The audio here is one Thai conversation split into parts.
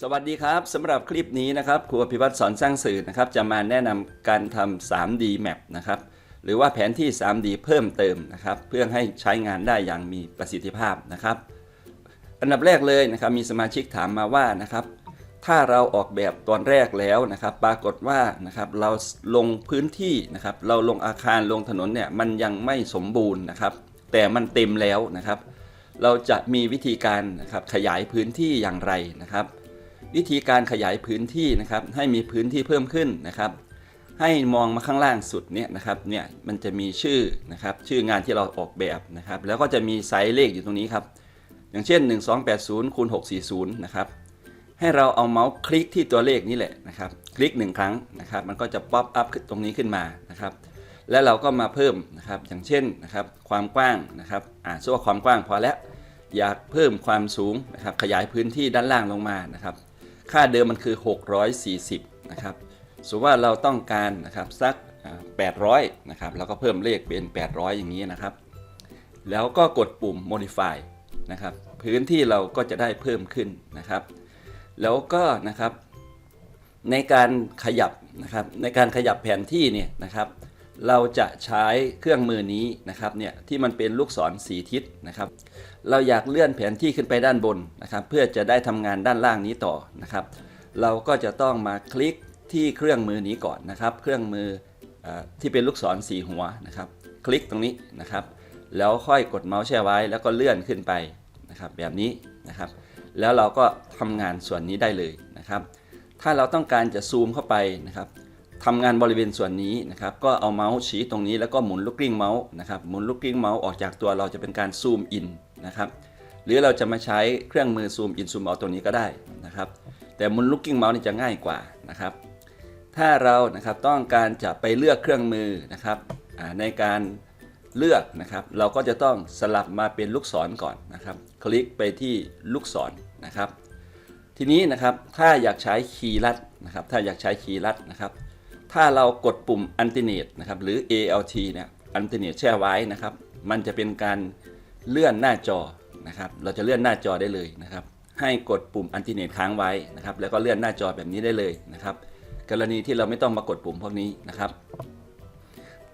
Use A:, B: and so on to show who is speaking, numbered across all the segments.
A: สวัสดีครับสำหรับคลิปนี้นะครับครูอภิวัตรสอนสร้างสื่อนะครับจะมาแนะนำการทำ 3D Map นะครับหรือว่าแผนที่ 3D เพิ่มเติมนะครับเพื่อให้ใช้งานได้อย่างมีประสิทธิภาพนะครับอันดับแรกเลยนะครับมีสมาชิกถามมาว่านะครับถ้าเราออกแบบตอนแรกแล้วนะครับปรากฏว่านะครับเราลงพื้นที่นะครับเราลงอาคารลงถนนเนี่ยมันยังไม่สมบูรณ์นะครับ แต่มันเต็มแล้วนะครับ เราจะมีวิธีการนะครับขยายพื้นที่อย่างไรนะครับ วิธีการขยายพื้นที่นะครับ ให้มีพื้นที่เพิ่มขึ้นนะครับ ให้มองมาข้างล่างสุดเนี่ยนะครับ เนี่ยมันจะมีชื่อนะครับ ชื่องานที่เราออกแบบนะครับ แล้วก็จะมีไซส์เลขอยู่ตรงนี้ครับ อย่างเช่น 1280คูณ640 นะครับ ให้เราเอาเมาส์คลิกที่ตัวเลขนี้แหละนะครับ คลิกหนึ่งครั้งนะครับ มันก็จะป๊อปอัพตรงนี้ขึ้นมานะครับ แล้วเราก็มาเพิ่มนะครับ อย่างเช่นนะครับ ความกว้างนะครับ อ่าส่วนความกว้างพอแล้ว อยากเพิ่มความสูงนะครับ ขยายพื้นที่ด้านล่างลงมานะครับ ค่าเดิมมันคือ 640 นะครับสมมติว่าเราต้องการนะครับสัก 800 นะครับ แล้วก็เพิ่มเลขเป็น 800 อย่างนี้นะครับ แล้วก็กดปุ่ม modify นะครับ พื้นที่เราก็จะได้เพิ่มขึ้นนะครับ แล้วก็นะครับในการขยับนะครับในการขยับแผนที่เนี่ยนะครับ เราจะใช้เครื่องมือนี้นะครับเนี่ยที่มันเป็นลูกศรสีทิศนะครับ เราอยากเลื่อนแผนที่ขึ้นไปด้านบนนะครับ เพื่อจะได้ทำงานด้านล่างนี้ต่อนะครับ เราก็จะต้องมาคลิกที่เครื่องมือนี้ก่อนนะครับ เครื่องมือออที่เป็นลูกศรสีหัวนะครับ คลิกตรงนี้นะครับ แล้วค่อยกดเมาส์แช่ไว้ แล้วก็เลื่อนขึ้นไปนะครับ แบบนี้นะครับ แล้วเราก็ทำงานส่วนนี้ได้เลยนะครับ ถ้าเราต้องการจะซูมเข้าไปนะครับ ทำงานบริเวณส่วนนี้นะครับ ก็เอาเมาส์ชี้ตรงนี้แล้วก็หมุนลูกกลิ้งเมาส์นะครับ หมุนลูกกลิ้งเมาส์ออกจากตัวเราจะเป็นการซูมอินนะครับ หรือเราจะมาใช้เครื่องมือซูมอินซูมเอาตัวนี้ก็ได้นะครับ แต่หมุนลูกกิ้งเมาส์นี่จะง่ายกว่านะครับ ถ้าเรานะครับต้องการจะไปเลือกเครื่องมือนะครับในการเลือกนะครับ เราก็จะต้องสลับมาเป็นลูกศรก่อนนะครับ คลิกไปที่ลูกศรนะครับ ทีนี้นะครับถ้าอยากใช้คีย์ลัดนะครับ ถ้าอยากใช้คีย์ลัดนะครับ ถ้าเรากดปุ่ม Alternate นะครับหรือ ALT เนี่ย Alternate แช่ไว้นะครับ มันจะเป็นการเลื่อนหน้าจอนะครับ เราจะเลื่อนหน้าจอได้เลยนะครับ ให้กดปุ่ม Alternate ค้างไว้นะครับ แล้วก็เลื่อนหน้าจอแบบนี้ได้เลยนะครับ กรณีที่เราไม่ต้องมากดปุ่มพวกนี้นะครับ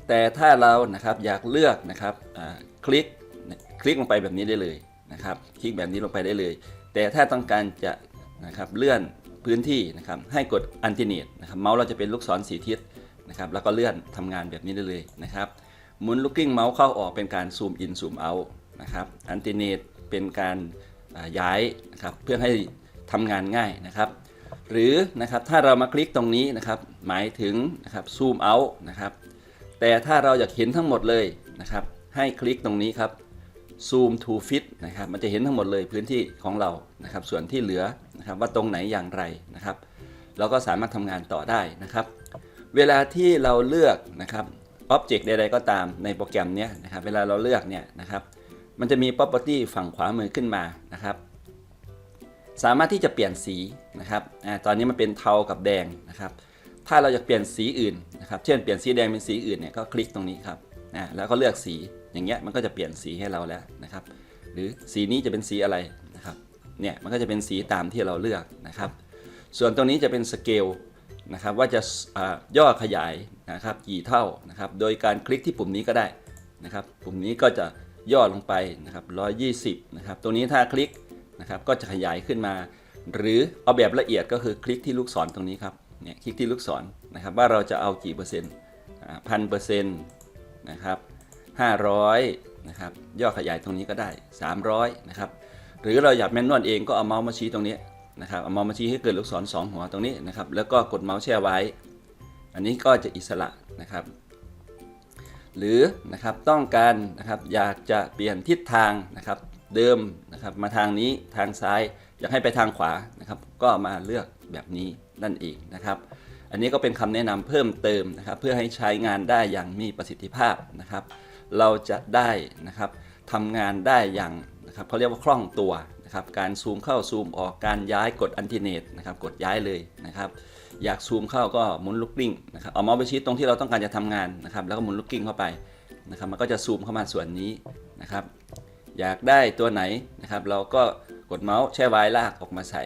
A: แต่ถ้าเรานะครับอยากเลือกนะครับอ่าคลิกคลิกลงไปแบบนี้ได้เลยนะครับ คลิกแบบนี้ลงไปได้เลย แต่ถ้าต้องการจะนะครับเลื่อน พื้นที่นะครับให้กดอันติเนตนะครับเมาส์เราจะเป็นลูกศรสีทิศนะครับแล้วก็เลื่อนทำงานแบบนี้ได้เลยนะครับหมุนลูกกิ้งเมาส์เข้าออกเป็นการซูมอินซูมเอานะครับอันติเนตเป็นการย้ายนะครับเพื่อให้ทำงานง่ายนะครับ หรือนะครับถ้าเรามาคลิกตรงนี้นะครับหมายถึงนะครับซูมเอานะครับแต่ถ้าเราอยากเห็นทั้งหมดเลยนะครับให้คลิกตรงนี้ครับ zoom to fit นะครับมันจะเห็นทั้งหมดเลยพื้นที่ของเรานะครับส่วนที่เหลือนะครับว่าตรงไหนอย่างไรนะครับ เราก็สามารถทำงานต่อได้นะครับ เวลาที่เราเลือกนะครับ Object ใดๆก็ตามในโปรแกรมเนี้ยนะครับเวลาเราเลือกเนี่ยนะครับมันจะมี property ฝั่งขวามือขึ้นมานะครับ สามารถที่จะเปลี่ยนสีนะครับอาตอนนี้มันเป็นเทากับแดงนะครับถ้าเราอยากเปลี่ยนสีอื่นนะครับ เช่นเปลี่ยนสีแดงเป็นสีอื่นเนี่ยก็คลิกตรงนี้ครับอ่าแล้วก็เลือกสี อย่างเงี้ยมันก็จะเปลี่ยนสีให้เราแล้วนะครับ หรือสีนี้จะเป็นสีอะไรนะครับเนี่ยมันก็จะเป็นสีตามที่เราเลือกนะครับ ส่วนตรงนี้จะเป็นสเกลนะครับว่าจะย่อขยายนะครับกี่เท่านะครับ โดยการคลิกที่ปุ่มนี้ก็ได้นะครับ ปุ่มนี้ก็จะย่อลงไปนะครับ120นะครับตรงนี้ถ้าคลิกนะครับก็จะขยายขึ้นมา หรือเอาแบบละเอียดก็คือคลิกที่ลูกศรตรงนี้ครับเนี่ยคลิกที่ลูกศรนะครับว่าเราจะเอากี่เปอร์เซ็นต์พันเปอร์เซ็นต์นะครับ 500นะครับย่อขยายตรงนี้ก็ได้ 300นะครับหรือเราอยากแมนนวลเองก็เอาเมาส์มาชี้ตรงนี้นะครับเอาเมาส์มาชี้ให้เกิดลูกศรสองหัวตรงนี้นะครับแล้วก็กดเมาส์แช่ไว้ อันนี้ก็จะอิสระนะครับ หรือนะครับต้องการนะครับอยากจะเปลี่ยนทิศทางนะครับเดิมนะครับมาทางนี้ทางซ้าย อยากให้ไปทางขวานะครับ ก็มาเลือกแบบนี้นั่นเองนะครับ อันนี้ก็เป็นคำแนะนำเพิ่มเติมนะครับ เพื่อให้ใช้งานได้อย่างมีประสิทธิภาพนะครับ เราจะได้นะครับทำงานได้อย่างนะครับเขาเรียกว่าคล่องตัวนะครับการซูมเข้าซูมออกการย้ายกดอันติเนตนะครับกดย้ายเลยนะครับอยากซูมเข้าก็หมุนลูกกลิ้งนะครับเอาเมาส์ไปชี้ตรงที่เราต้องการจะทำงานนะครับแล้วก็หมุนลูกกลิ้งเข้าไปนะครับมันก็จะซูมเข้ามาส่วนนี้นะครับอยากได้ตัวไหนนะครับเราก็กดเมาส์แช่ไว้ลากออกมาใส่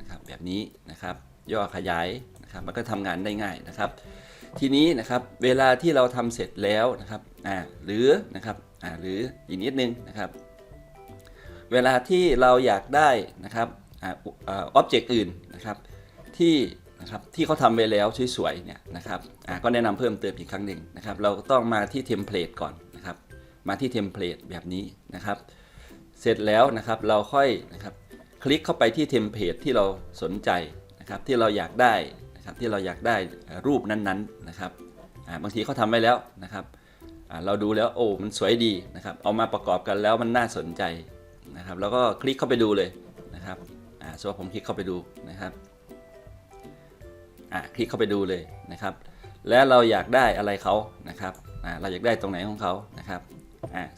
A: นะครับแบบนี้นะครับย่อขยายนะครับมันก็ทำงานได้ง่ายนะครับ ทีนี้นะครับเวลาที่เราทำเสร็จแล้วนะครับอ่าหรือนะครับอ่าหรืออีกนิดนึงนะครับ เวลาที่เราอยากได้นะครับอ่าออบเจกต์อื่นนะครับที่นะครับที่เขาทำไว้แล้วสวยๆเนี่ยนะครับอ่าก็แนะนำเพิ่มเติมอีกครั้งหนึ่งนะครับเราต้องมาที่เทมเพลตก่อนนะครับมาที่เทมเพลตแบบนี้นะครับเสร็จแล้วนะครับเราค่อยนะครับคลิกเข้าไปที่เทมเพลตที่เราสนใจนะครับที่เราอยากได้ นะครับที่เราอยากได้รูปนั้นๆนะครับบางทีเขาทำไว้แล้วนะครับเราดูแล้วโอ้มันสวยดีนะครับเอามาประกอบกันแล้วมันน่าสนใจนะครับแล้วก็คลิกเข้าไปดูเลยนะครับสมมติผมคลิกเข้าไปดูนะครับคลิกเข้าไปดูเลยนะครับ แล้วเราอยากได้อะไรเขานะครับเราอยากได้ตรงไหนของเขานะครับ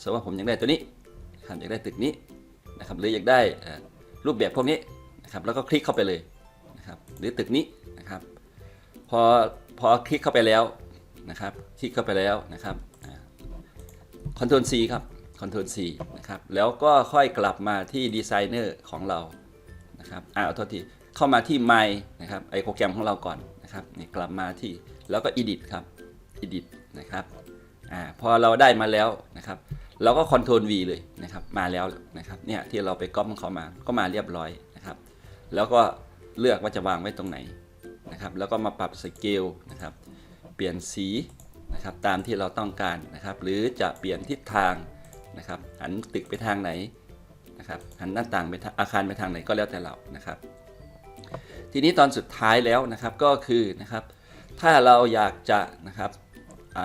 A: สมมติว่าผมอยากได้ตัวนี้ครับอยากได้ตึกนี้นะครับหรืออยากได้รูปแบบพวกนี้นะครับแล้วก็คลิกเข้าไปเลยนะครับหรือตึกนี้ พอพอคลิกเข้าไปแล้วนะครับ คลิกเข้าไปแล้วนะครับคอนโทรล C ครับคอนโทรล C นะครับ แล้วก็ค่อยกลับมาที่ดีไซเนอร์ของเรานะครับอ่าเอาโทษทีเข้ามาที่ My นะครับไอโปรแกรมของเราก่อนนะครับนี่กลับมาที่แล้วก็ Edit ครับ Edit นะครับอ่าพอเราได้มาแล้วนะครับเราก็ Ctrl V เลยนะครับมาแล้วนะครับเนี่ยที่เราไปก๊อปของเขามาก็มาเรียบร้อยนะครับ แล้วก็เลือกว่าจะวางไว้ตรงไหน นะครับแล้วก็มาปรับสเกลนะครับเปลี่ยนสีนะครับตามที่เราต้องการนะครับ หรือจะเปลี่ยนทิศทางนะครับหันตึกไปทางไหนนะครับหันหน้าต่างไปอาคารไปทางไหนก็แล้วแต่เรานะครับ ทีนี้ตอนสุดท้ายแล้วนะครับก็คือนะครับถ้าเราอยากจะนะครับ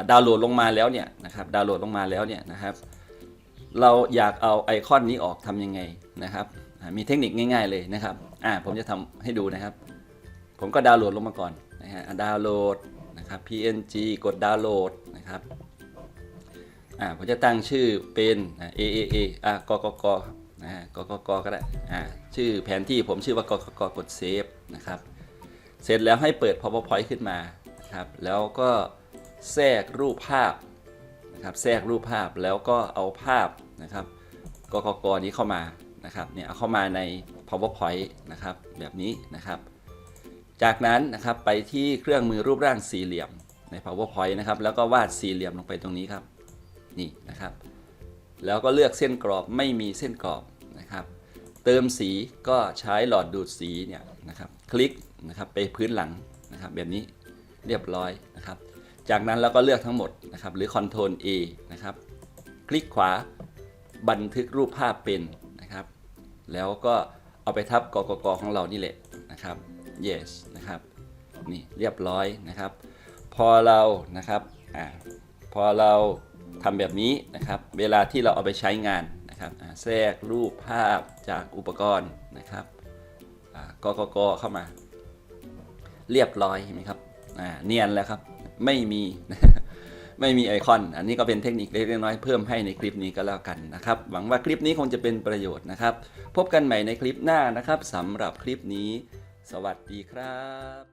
A: ดาวน์โหลดลงมาแล้วเนี่ยนะครับดาวน์โหลดลงมาแล้วเนี่ยนะครับเราอยากเอาไอคอนนี้ออกทำยังไงนะครับมีเทคนิคง่าย ๆเลยนะครับอ่าผมจะทำให้ดูนะครับ ผมก็ดาวน์โหลดลงมาก่อนนะฮะดาวน์โหลดนะครับ PNG กดดาวน์โหลดนะครับอ่าผมจะตั้งชื่อเป็นอ่า AAA อ่ากกกนะฮะกกกก็ได้อ่าชื่อแผนที่ผมชื่อว่ากกกกดเซฟนะครับเสร็จแล้วให้เปิด powerpoint ขึ้นมานะครับแล้วก็แทรกรูปภาพนะครับแทรกรูปภาพแล้วก็เอาภาพนะครับกกกนี้เข้ามานะครับเนี่ยเอาเข้ามาใน powerpoint นะครับแบบนี้นะครับ จากนั้นนะครับไปที่เครื่องมือรูปร่างสี่เหลี่ยมใน powerpoint นะครับ แล้วก็วาดสี่เหลี่ยมลงไปตรงนี้ครับ นี่นะครับ แล้วก็เลือกเส้นกรอบไม่มีเส้นกรอบนะครับ เติมสีก็ใช้หลอดดูดสีเนี่ยนะครับ คลิกนะครับไปพื้นหลังนะครับ แบบนี้เรียบร้อยนะครับ จากนั้นเราก็เลือกทั้งหมดนะครับ หรือ Ctrl A นะครับ คลิกขวาบันทึกรูปภาพเป็นนะครับ แล้วก็เอาไปทับกกกของเรานี่แหละนะครับ yes นะครับนี่เรียบร้อยนะครับ พอเรานะครับอ่าพอเราทำแบบนี้นะครับ เวลาที่เราเอาไปใช้งานนะครับแทรกรูปภาพจากอุปกรณ์นะครับกกกเข้ามา เรียบร้อยเห็นไหมครับเนียนแล้วครับไม่มีไม่มีไอคอน อันนี้ก็เป็นเทคนิคเล็กน้อยเพิ่มให้ในคลิปนี้ก็แล้วกันนะครับ หวังว่าคลิปนี้คงจะเป็นประโยชน์นะครับ พบกันใหม่ในคลิปหน้านะครับสำหรับคลิปนี้ สวัสดีครับ